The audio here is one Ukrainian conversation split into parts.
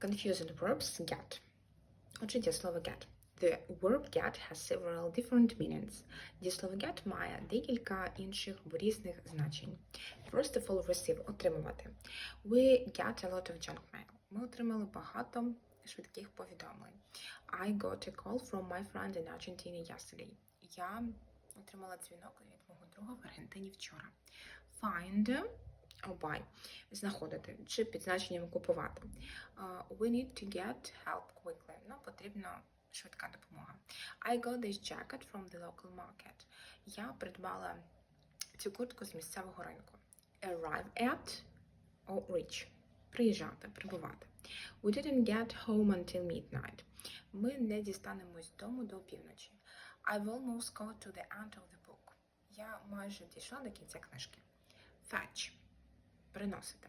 Confusing verbs get. Отже, дієслово get. The verb get has several different meanings. Дієслово get має декілька інших різних значень. First of all, receive – отримувати. We get a lot of junk mail. Ми отримали багато швидких повідомлень. I got a call from my friend in Argentina yesterday. Я отримала дзвінок від мого друга в Аргентині вчора. Find buy – знаходити чи під значенням купувати. We need to get help quickly. Нам потрібна швидка допомога. I got this jacket from the local market. Я придбала цю куртку з місцевого ринку. Arrive at or reach. Приїжджати, прибувати. We didn't get home until midnight. Ми не дістанемось дому до півночі. I've almost got to the end of the book. Я майже дійшла до кінця книжки. Fetch. Приносити.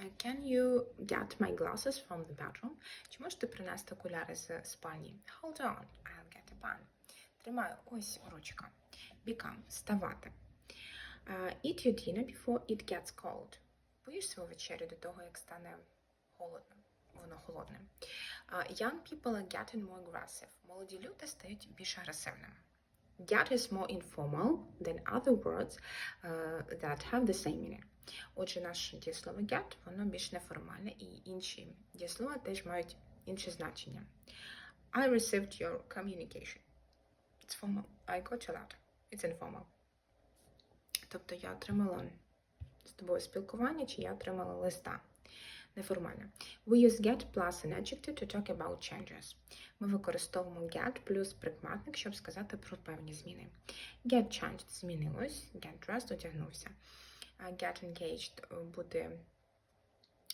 Uh, Can you get my glasses from the bedroom? Чи можете принести окуляри з спальні? Hold on, I'll get a pen. Тримаю, ось ручка. Become – ставати. Uh, eat your dinner before it gets cold. Поїж свою вечерю до того, як стане холодно. Воно холодне. Uh, young people are getting more aggressive. Молоді люди стають більш агресивними. Get is more informal than other words uh, that have the same meaning. Отже, наше дієслово get, воно більш неформальне, і інші дієслова теж мають інше значення. I received your communication. It's formal. I got your letter. It's informal. Тобто я отримала з тобою спілкування, чи я отримала листа. Неформальне. We use get plus an adjective to talk about changes. Ми використовуємо get плюс прикметник, щоб сказати про певні зміни. Get changed – змінилось, get dressed – одягнувся. Get engaged – бути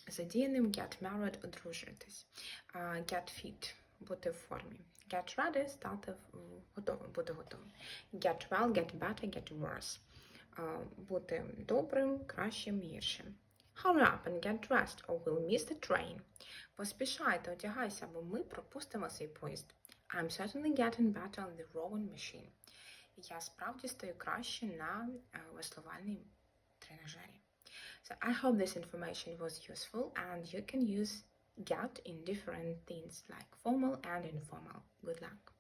задіяним, get married – одружитись. Get fit – бути в формі. Get ready – стати готовим, бути готовим. Get well, get better, get worse. Бути добрим, кращим, гіршим. Hurry up and get dressed or we'll miss the train. Поспішайте, одягайся, бо ми пропустимо цей поїзд. I'm certainly getting better on the rowing machine. Я справді стаю краще на е, веслувальній So I hope this information was useful and you can use GAT in different things like formal and informal. Good luck!